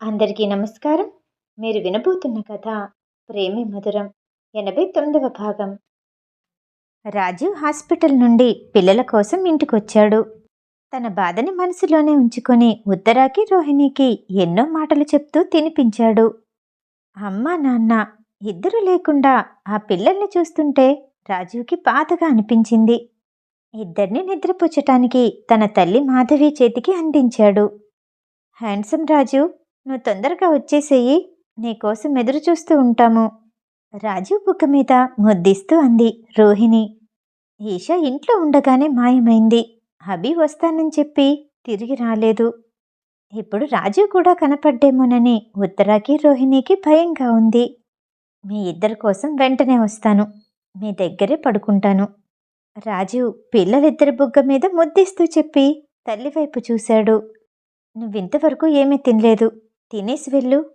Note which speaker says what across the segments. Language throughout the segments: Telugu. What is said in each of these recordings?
Speaker 1: అందరికీ నమస్కారం. మీరు వినబోతున్న కథ ప్రేమి మధురం ఎనభై తొమ్మిదవ భాగం. రాజీవ్ హాస్పిటల్ నుండి పిల్లల కోసం ఇంటికొచ్చాడు. తన బాధని మనసులోనే ఉంచుకొని ఉత్తరాకి రోహిణికి ఎన్నో మాటలు చెప్తూ తినిపించాడు. అమ్మా నాన్న ఇద్దరు లేకుండా ఆ పిల్లల్ని చూస్తుంటే రాజీవ్కి బాధగా అనిపించింది. ఇద్దరిని నిద్రపుచ్చటానికి తన తల్లి మాధవి చేతికి అందించాడు. హ్యాండ్సమ్ రాజు నువ్వు తొందరగా వచ్చేసేయి. నీకోసం ఎదురు చూస్తూ ఉంటాము. రాజు బుక్క మీద ముద్దిస్తూ అంది రోహిణి. ఈషా ఇంట్లో ఉండగానే మాయమైంది. అభి వస్తానని చెప్పి తిరిగి రాలేదు. ఇప్పుడు రాజు కూడా కనపడ్డేమోనని ఉత్తరాకి రోహిణికి భయంగా ఉంది. మీ ఇద్దరి కోసం వెంటనే వస్తాను. మీ దగ్గరే పడుకుంటాను. రాజు పిల్లలిద్దరి బుగ్గ మీద ముద్దిస్తూ చెప్పి తల్లి వైపు చూశాడు. నువ్వింతవరకు ఏమీ తినలేదు. తినేసి వెళ్ళు.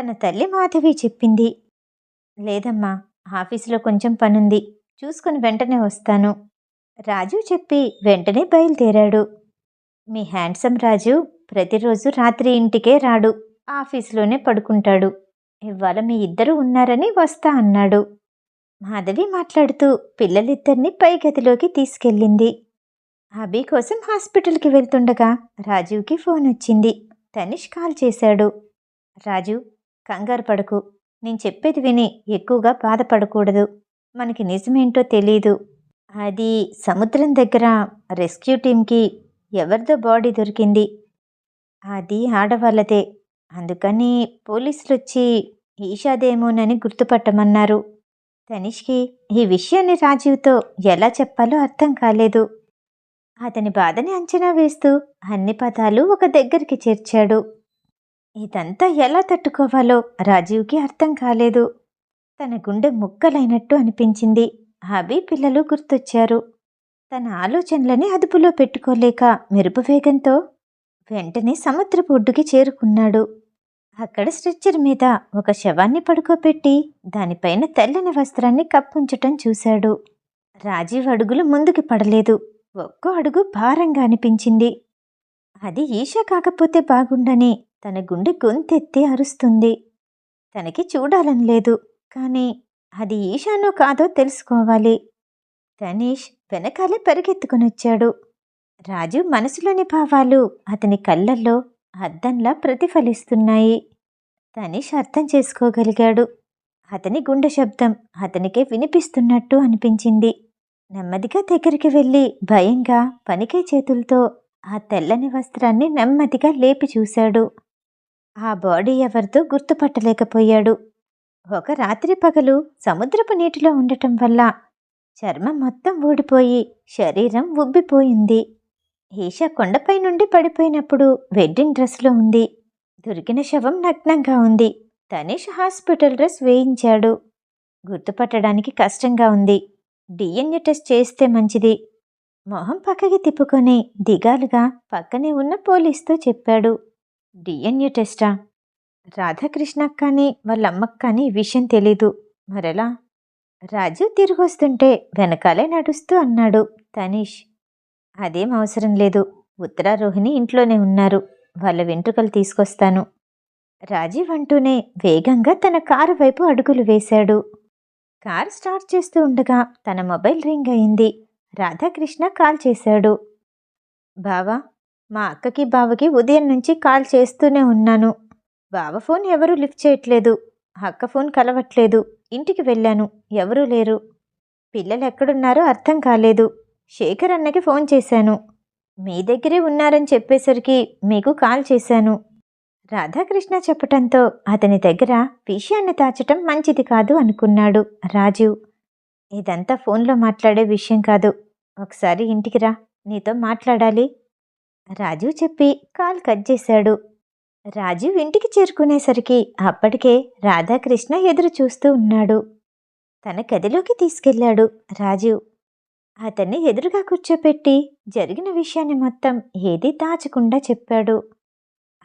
Speaker 1: తన తల్లి మాధవి చెప్పింది. లేదమ్మా ఆఫీసులో కొంచెం పనుంది. చూసుకుని వెంటనే వస్తాను. రాజు చెప్పి వెంటనే బయలుదేరాడు. మీ హ్యాండ్సమ్ రాజు ప్రతిరోజు రాత్రి ఇంటికే రాడు. ఆఫీసులోనే పడుకుంటాడు. ఇవాళ మీ ఇద్దరు ఉన్నారని వస్తా అన్నాడు. మాధవి మాట్లాడుతూ పిల్లలిద్దరిని పై గదిలోకి తీసుకెళ్ళింది. అభి కోసం హాస్పిటల్కి వెళ్తుండగా రాజీవ్కి ఫోన్ వచ్చింది తనిష్ కాల్ చేశాడు. రాజు కంగారు పడకు. నేను చెప్పేది విని ఎక్కువగా బాధపడకూడదు. మనకి నిజమేంటో తెలీదు. అది సముద్రం దగ్గర రెస్క్యూ టీంకి ఎవరిదో బాడీ దొరికింది. అది ఆడవాళ్ళదే. అందుకని పోలీసులు వచ్చి ఈషాదేమోనని గుర్తుపట్టమన్నారు. తనిష్కి ఈ విషయాన్ని రాజీవ్తో ఎలా చెప్పాలో అర్థం కాలేదు. అతని బాధని అంచనా వేస్తూ అన్ని పదాలు ఒక దగ్గరికి చేర్చాడు. ఇదంతా ఎలా తట్టుకోవాలో రాజీవ్కి అర్థం కాలేదు. తన గుండె ముక్కలైనట్టు అనిపించింది. అభి పిల్లలు గుర్తొచ్చారు. తన ఆలోచనలని అదుపులో పెట్టుకోలేక మెరుపు వేగంతో వెంటనే సముద్రపు ఒడ్డుకి చేరుకున్నాడు. అక్కడ స్ట్రెచ్చర్ మీద ఒక శవాన్ని పడుకోబెట్టి దానిపైన తెల్లని వస్త్రాన్ని కప్పుంచటం చూశాడు. రాజీవ్ అడుగులు ముందుకి పడలేదు. ఒక్కో అడుగు భారంగా అనిపించింది. అది ఈషా కాకపోతే బాగుండని తన గుండె గొంతెత్తి అరుస్తుంది. తనకి చూడాలని లేదు కానీ అది ఈషానో కాదో తెలుసుకోవాలి. తనీష్ వెనకాలే పరిగెత్తుకునొచ్చాడు రాజు మనసులోని భావాలు అతని కళ్ళల్లో అద్దంలా ప్రతిఫలిస్తున్నాయి. తనీష్ అర్థం చేసుకోగలిగాడు. అతని గుండె శబ్దం అతనికే వినిపిస్తున్నట్టు అనిపించింది. నెమ్మదిగా దగ్గరికి వెళ్ళి భయంగా పనికే చేతులతో ఆ తెల్లని వస్త్రాన్ని నెమ్మదిగా లేపి చూశాడు. ఆ బాడీ ఎవరితో గుర్తుపట్టలేకపోయాడు. ఒక రాత్రి పగలు సముద్రపు నీటిలో ఉండటం వల్ల చర్మం మొత్తం ఊడిపోయి శరీరం ఉబ్బిపోయింది. ఈష కొండపై నుండి పడిపోయినప్పుడు వెడ్డింగ్ డ్రెస్లో ఉంది. దొరికిన శవం నగ్నంగా ఉంది. తనీష్ హాస్పిటల్ డ్రెస్ వేయించాడు. గుర్తుపట్టడానికి కష్టంగా ఉంది. డిఎన్ఏ టెస్ట్ చేస్తే మంచిది. మొహం పక్కకి తిప్పుకొని దిగాలుగా పక్కనే ఉన్న పోలీస్తో చెప్పాడు. డిఎన్ఏ టెస్టా రాధాకృష్ణకు కానీ వాళ్ళ అమ్మకు కానీ ఈ విషయం తెలీదు. మరెలా? రాజు తిరిగొస్తుంటే వెనకాలే నడుస్తూ అన్నాడు తనీష్. అదేం అవసరం లేదు. ఉత్తరారోహిణి ఇంట్లోనే ఉన్నారు. వాళ్ళ వెంట్రుకలు తీసుకొస్తాను. రాజీవ్ అంటూనే వేగంగా తన కారు వైపు అడుగులు వేశాడు. కార్ స్టార్ట్ చేస్తూ ఉండగా తన మొబైల్ రింగ్ అయింది. రాధాకృష్ణ కాల్ చేశాడు. బావా మా అక్కకి బావకి ఉదయం నుంచి కాల్ చేస్తూనే ఉన్నాను. బావ ఫోన్ ఎవరూ లిఫ్ట్ చేయట్లేదు. అక్క ఫోన్ కలవట్లేదు. ఇంటికి వెళ్ళాను. ఎవరూ లేరు. పిల్లలు ఎక్కడున్నారో అర్థం కాలేదు. శేఖర్ అన్నకి ఫోన్ చేశాను. మీ దగ్గరే ఉన్నారని చెప్పేసరికి మీకు కాల్ చేశాను. రాధాకృష్ణ చెప్పటంతో అతని దగ్గర విషయాన్ని దాచటం మంచిది కాదు అనుకున్నాడు రాజీవ్. ఇదంతా ఫోన్లో మాట్లాడే విషయం కాదు. ఒకసారి ఇంటికి రా నీతో మాట్లాడాలి. రాజీవ్ చెప్పి కాల్ కట్ చేశాడు. రాజీవ్ ఇంటికి చేరుకునేసరికి అప్పటికే రాధాకృష్ణ ఎదురు చూస్తూ ఉన్నాడు. తన గదిలోకి తీసుకెళ్ళాడు రాజీవ్. అతన్ని ఎదురుగా కూర్చోపెట్టి జరిగిన విషయాన్ని మొత్తం ఏదీ దాచకుండా చెప్పాడు.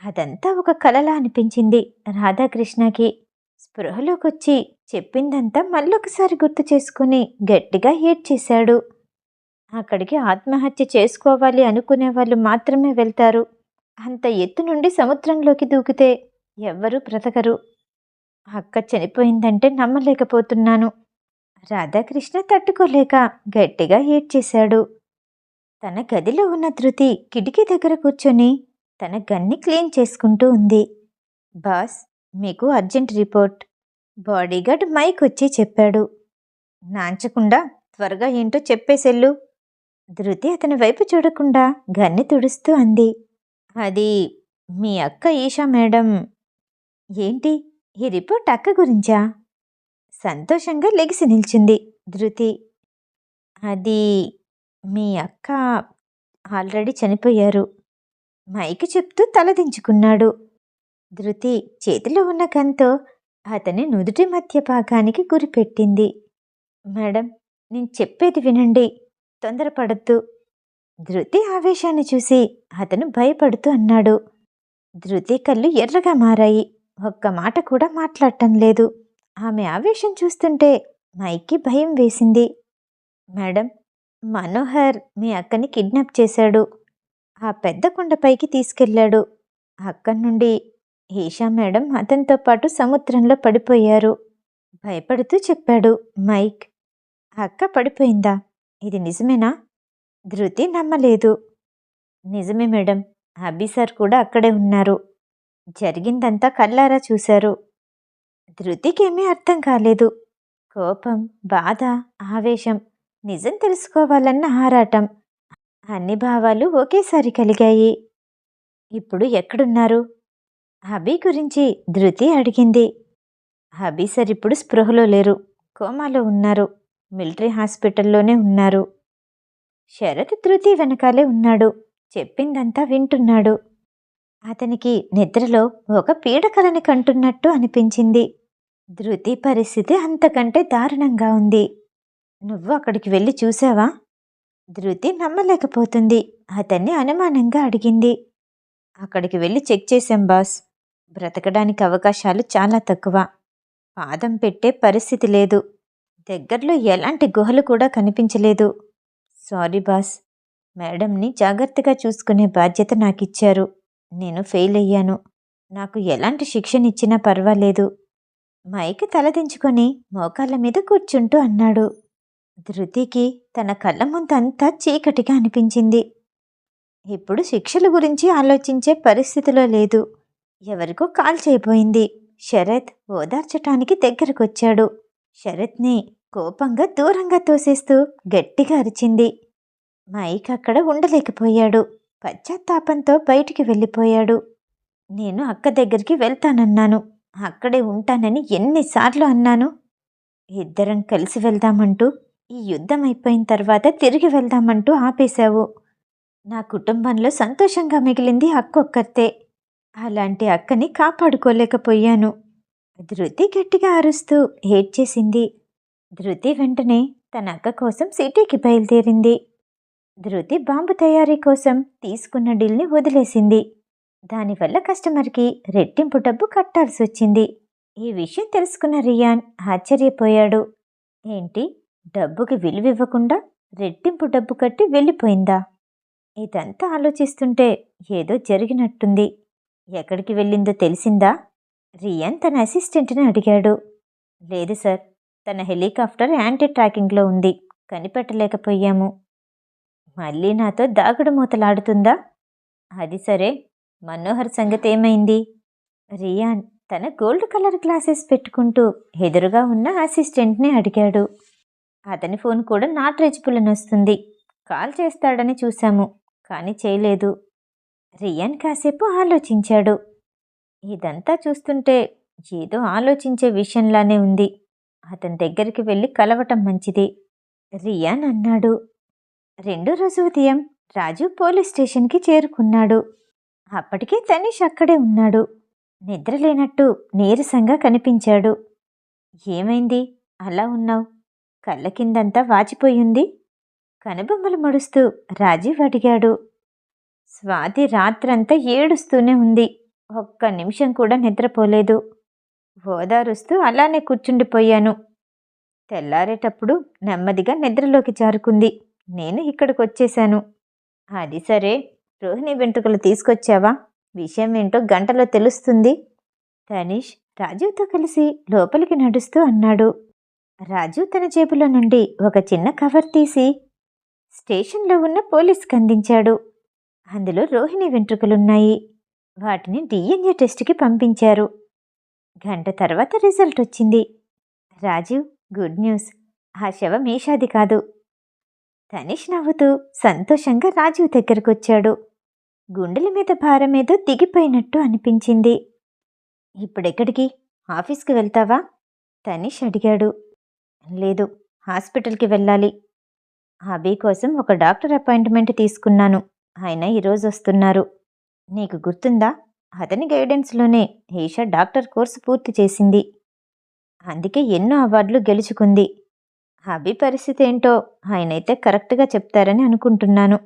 Speaker 1: అదంతా ఒక కలలా అనిపించింది. రాధాకృష్ణకి స్పృహలోకొచ్చి చెప్పిందంతా మళ్ళొకసారి గుర్తు చేసుకుని గట్టిగా ఏడ్చేశాడు. అక్కడికి ఆత్మహత్య చేసుకోవాలి అనుకునే వాళ్ళు మాత్రమే వెళ్తారు. అంత ఎత్తు నుండి సముద్రంలోకి దూకితే ఎవ్వరూ బ్రతకరు. అక్క చనిపోయిందంటే నమ్మలేకపోతున్నాను. రాధాకృష్ణ తట్టుకోలేక గట్టిగా ఏడ్చేశాడు. తన గదిలో ఉన్న ధృతి కిటికీ దగ్గర కూర్చొని తన గన్ని క్లీన్ చేసుకుంటూ ఉంది. బాస్ మీకు అర్జెంట్ రిపోర్ట్. బాడీగార్డ్ మైక్ వచ్చి చెప్పాడు. నాంచకుండా త్వరగా ఏంటో చెప్పేసెళ్ళు. ధృతి అతని వైపు చూడకుండా గన్ని తుడుస్తూ అంది. అది మీ అక్క ఈషా మేడం. ఏంటి ఈ రిపోర్ట్ అక్క గురించా? సంతోషంగా లెగిసి నిల్చింది ధృతి. అది మీ అక్క ఆల్రెడీ చనిపోయారు. మైకి చెప్తూ తలదించుకున్నాడు. ధృతి చేతిలో ఉన్న గన్తో అతని నుదుటి మధ్య భాగానికి గురిపెట్టింది మేడం నేను చెప్పేది వినండి తొందరపడద్దు. ధృతి ఆవేశాన్ని చూసి అతను భయపడుతూ అన్నాడు. ధృతి కళ్ళు ఎర్రగా మారాయి. ఒక్క మాట కూడా మాట్లాడటం లేదు. ఆమె ఆవేశం చూస్తుంటే మైకి భయం వేసింది. మేడం మనోహర్ మీ అక్కని కిడ్నాప్ చేశాడు. ఆ పెద్ద కొండపైకి తీసుకెళ్ళాడు. అక్కడి నుండి ఈషా మేడం అతనితో పాటు సముద్రంలో పడిపోయారు. భయపడుతూ చెప్పాడు మైక్. అక్క పడిపోయిందా? ఇది నిజమేనా? ధృతి నమ్మలేదు. నిజమే మేడం. అబ్బి సార్ కూడా అక్కడే ఉన్నారు. జరిగిందంతా కల్లారా చూశారు. ధృతికేమీ అర్థం కాలేదు. కోపం బాధ ఆవేశం నిజం తెలుసుకోవాలన్న ఆరాటం. అన్ని భావాలు ఒకేసారి కలిగాయి. ఇప్పుడు ఎక్కడున్నారు? హబీ గురించి ధృతి అడిగింది. హబీ సార్ ఇప్పుడు స్పృహలో లేరు. కోమాలో ఉన్నారు. మిలిటరీ హాస్పిటల్లోనే ఉన్నారు. శరత్ ధృతి వెనకాలే ఉన్నాడు. చెప్పిందంతా వింటున్నాడు. అతనికి నిద్రలో ఒక పీడకలని కంటున్నట్టు అనిపించింది. ధృతి పరిస్థితి అంతకంటే దారుణంగా ఉంది. నువ్వు అక్కడికి వెళ్ళి చూసావా? ధృతి నమ్మలేకపోతుంది. అతన్ని అనుమానంగా అడిగింది. అక్కడికి వెళ్ళి చెక్ చేశాం బాస్. బ్రతకడానికి అవకాశాలు చాలా తక్కువ. పాదం పెట్టే పరిస్థితి లేదు. దగ్గరలో ఎలాంటి గుహలు కూడా కనిపించలేదు. Sorry boss. మేడంని జాగ్రత్తగా చూసుకునే బాధ్యత నాకిచ్చారు. నేను ఫెయిల్ అయ్యాను. నాకు ఎలాంటి శిక్షనిచ్చినా పర్వాలేదు. మైక్ తలదించుకొని మోకాళ్ళ మీద కూర్చుంటూ అన్నాడు. ధృతికి తన కళ్ళ ముందంతా చీకటిగా అనిపించింది. ఇప్పుడు శిక్షల గురించి ఆలోచించే పరిస్థితిలో లేదు. ఎవరికో కాల్ చేయబోయింది. శరత్ ఓదార్చటానికి దగ్గరకొచ్చాడు. శరత్ని కోపంగా దూరంగా తోసేస్తూ గట్టిగా అరిచింది. మైక్ అక్కడ ఉండలేకపోయాడు. పశ్చాత్తాపంతో బయటికి వెళ్ళిపోయాడు. నేను అక్క దగ్గరికి వెళ్తానన్నాను. అక్కడే ఉంటానని ఎన్నిసార్లు అన్నాను. ఇద్దరం కలిసి వెళ్దామంటూ ఈ యుద్ధం అయిపోయిన తర్వాత తిరిగి వెళ్దామంటూ ఆపేశావు. నా కుటుంబంలో సంతోషంగా మిగిలింది అక్క ఒక్కతే అలాంటి అక్కని కాపాడుకోలేకపోయాను. ధృతి గట్టిగా అరుస్తూ ఏడ్చేసింది ధృతి వెంటనే తన అక్క కోసం సిటీకి బయలుదేరింది. ధృతి బాంబు తయారీ కోసం తీసుకున్న డీల్ని వదిలేసింది. దానివల్ల కస్టమర్కి రెట్టింపు డబ్బు కట్టాల్సి వచ్చింది ఈ విషయం తెలుసుకున్న రియాన్ ఆశ్చర్యపోయాడు. ఏంటి? డబ్బుకి విలువివ్వకుండా రెట్టింపు డబ్బు కట్టి వెళ్ళిపోయిందా? ఇదంతా ఆలోచిస్తుంటే ఏదో జరిగినట్టుంది. ఎక్కడికి వెళ్ళిందో తెలిసిందా? రియాన్ తన అసిస్టెంట్ని అడిగాడు. లేదు సార్ తన హెలికాప్టర్ యాంటీ ట్రాకింగ్లో ఉంది కనిపెట్టలేకపోయాము. మళ్ళీ నాతో దాగుడు మూతలాడుతుందా? అది సరే మనోహర్ సంగతి ఏమైంది? రియాన్ తన గోల్డ్ కలర్ గ్లాసెస్ పెట్టుకుంటూ ఎదురుగా ఉన్న అసిస్టెంట్ని అడిగాడు. అతని ఫోన్ కూడా నాట్ రీచబుల్ అని వస్తుంది. కాల్ చేస్తాడని చూశాము కానీ చేయలేదు. రియాన్ కాసేపు ఆలోచించాడు. ఇదంతా చూస్తుంటే ఏదో ఆలోచించే విషయంలానే ఉంది. అతని దగ్గరికి వెళ్ళి కలవటం మంచిది. రియాన్ అన్నాడు. రెండో రోజు ఉదయం రాజు పోలీస్ స్టేషన్కి చేరుకున్నాడు. అప్పటికే తనీష్ అక్కడే ఉన్నాడు. నిద్రలేనట్టు నీరసంగా కనిపించాడు. ఏమైంది? అలా ఉన్నావు? కళ్ళ కిందంతా వాచిపోయింది. కనుబొమ్మలు మడుస్తూ రాజీవ్ అడిగాడు. స్వాతి రాత్రంతా ఏడుస్తూనే ఉంది. ఒక్క నిమిషం కూడా నిద్రపోలేదు. ఓదారుస్తూ అలానే కూర్చుండిపోయాను. తెల్లారేటప్పుడు నెమ్మదిగా నిద్రలోకి జారుకుంది. నేను ఇక్కడికి వచ్చేశాను అది సరే రోహిణి వెంట్రుకలు తీసుకొచ్చావా? విషయం ఏంటో గంటలో తెలుస్తుంది. తనీష్ రాజీవ్తో కలిసి లోపలికి నడుస్తూ అన్నాడు. రాజు తన జేబులో నుండి ఒక చిన్న కవర్ తీసి స్టేషన్లో ఉన్న పోలీస్కి అందించాడు. అందులో రోహిణి వెంట్రుకలున్నాయి. వాటిని డిఎన్ఏ టెస్ట్కి పంపించారు. గంట తర్వాత రిజల్ట్ వచ్చింది. Raju good news. ఆ శవం ఏషాది కాదు. తనిష్ నవ్వుతూ సంతోషంగా రాజీవ్ దగ్గరకొచ్చాడు. గుండెల మీద భారమేదో దిగిపోయినట్టు అనిపించింది. ఇప్పుడెక్కడికి? ఆఫీస్కి వెళ్తావా? తనిష్ అడిగాడు. లేదు హాస్పిటల్కి వెళ్ళాలి. అభి కోసం ఒక డాక్టర్ అపాయింట్మెంట్ తీసుకున్నాను. ఆయన ఈరోజు వస్తున్నారు. నీకు గుర్తుందా? అతని గైడెన్స్లోనే ఈషా డాక్టర్ కోర్సు పూర్తి చేసింది. అందుకే ఎన్నో అవార్డులు గెలుచుకుంది. అభి పరిస్థితి ఏంటో ఆయనైతే కరెక్ట్గా చెప్తారని అనుకుంటున్నాను.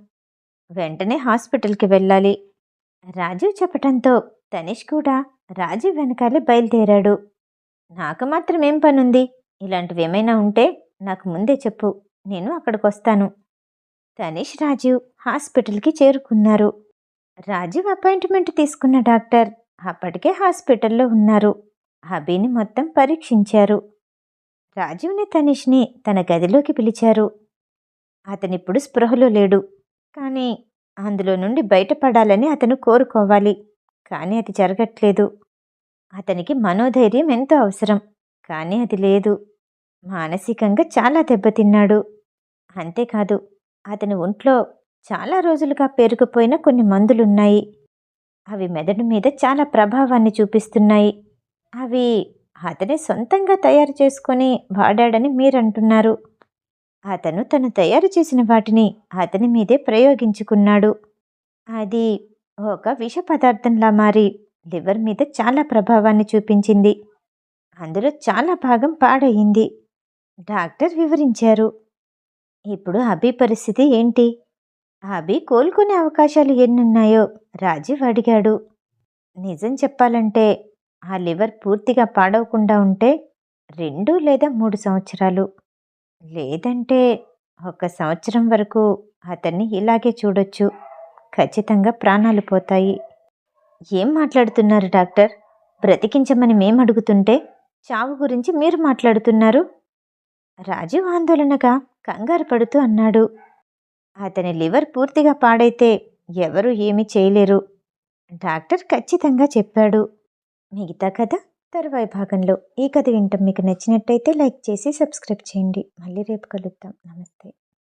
Speaker 1: వెంటనే హాస్పిటల్కి వెళ్ళాలి. రాజీవ్ చెప్పటంతో తనిష్ కూడా రాజీవ్ వెనకాలే బయలుదేరాడు. నాకు మాత్రం ఏం పనుంది? ఇలాంటివి ఏమైనా ఉంటే నాకు ముందే చెప్పు. నేను అక్కడికి వస్తాను తనీష్ రాజీవ్ హాస్పిటల్కి చేరుకున్నారు. రాజీవ్ అపాయింట్మెంట్ తీసుకున్న డాక్టర్ అప్పటికే హాస్పిటల్లో ఉన్నారు. అభిని మొత్తం పరీక్షించారు. రాజీవ్ని తనిష్ని తన గదిలోకి పిలిచారు. అతనిప్పుడు స్పృహలో లేడు. కానీ అందులో నుండి బయటపడాలని అతను కోరుకోవాలి. కానీ అది జరగట్లేదు. అతనికి మనోధైర్యం ఎంతో అవసరం. కానీ అది లేదు. మానసికంగా చాలా దెబ్బతిన్నాడు. అంతేకాదు అతని ఒంట్లో చాలా రోజులుగా పేరుకుపోయిన కొన్ని మందులున్నాయి. అవి మెదడు మీద చాలా ప్రభావాన్ని చూపిస్తున్నాయి. అవి అతనే సొంతంగా తయారు చేసుకొని వాడాడని మీరంటున్నారు. అతను తను తయారు చేసిన వాటిని అతని మీదే ప్రయోగించుకున్నాడు. అది ఒక విష పదార్థంలా మారి లివర్ మీద చాలా ప్రభావాన్ని చూపించింది. అందులో చాలా భాగం పాడయింది. డాక్టర్ వివరించారు. ఇప్పుడు అభి పరిస్థితి ఏంటి? అభి కోలుకునే అవకాశాలు ఎన్నున్నాయో రాజీవ్ అడిగాడు. నిజం చెప్పాలంటే ఆ లివర్ పూర్తిగా పాడవకుండా ఉంటే రెండు లేదా మూడు సంవత్సరాలు. లేదంటే ఒక సంవత్సరం వరకు అతన్ని ఇలాగే చూడొచ్చు. ఖచ్చితంగా ప్రాణాలు పోతాయి. ఏం మాట్లాడుతున్నారు డాక్టర్? బ్రతికించమని మేము అడుగుతుంటే చావు గురించి మీరు మాట్లాడుతున్నారు? రాజీవ్ ఆందోళనగా కంగారు పడుతూ అన్నాడు. అతని లివర్ పూర్తిగా పాడైతే ఎవరూ ఏమీ చేయలేరు. డాక్టర్ ఖచ్చితంగా చెప్పాడు. మిగతా కథ తరువాయి భాగంలో. ఈ కథ వింటాం మీకు నచ్చినట్టయితే లైక్ చేసి సబ్స్క్రైబ్ చేయండి. మళ్ళీ రేపు కలుద్దాం. నమస్తే.